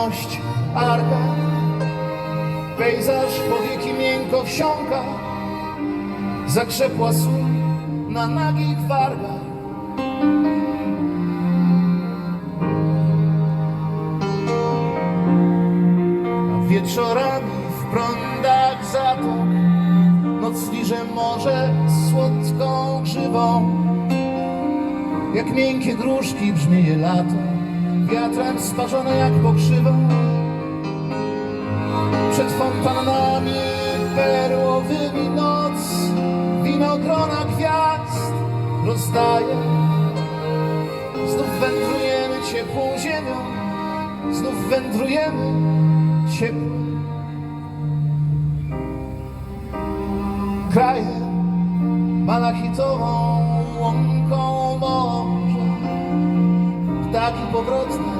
piękność arka. Pejzaż powieki miękko wsiąka, zakrzepła sól na nagich wargach. A wieczorami w prądach zatok Noc liże morze słodką grzywą Jak miękkie gruszki brzmieje lato Wiatrem sparzone jak pokrzywą. Przed fontannami perłowymi noc Winogrona gwiazd rozdaje. Znów wędrujemy ciepłą ziemią Znów wędrujemy ciepłym krajem malachitową Ptaki powrotne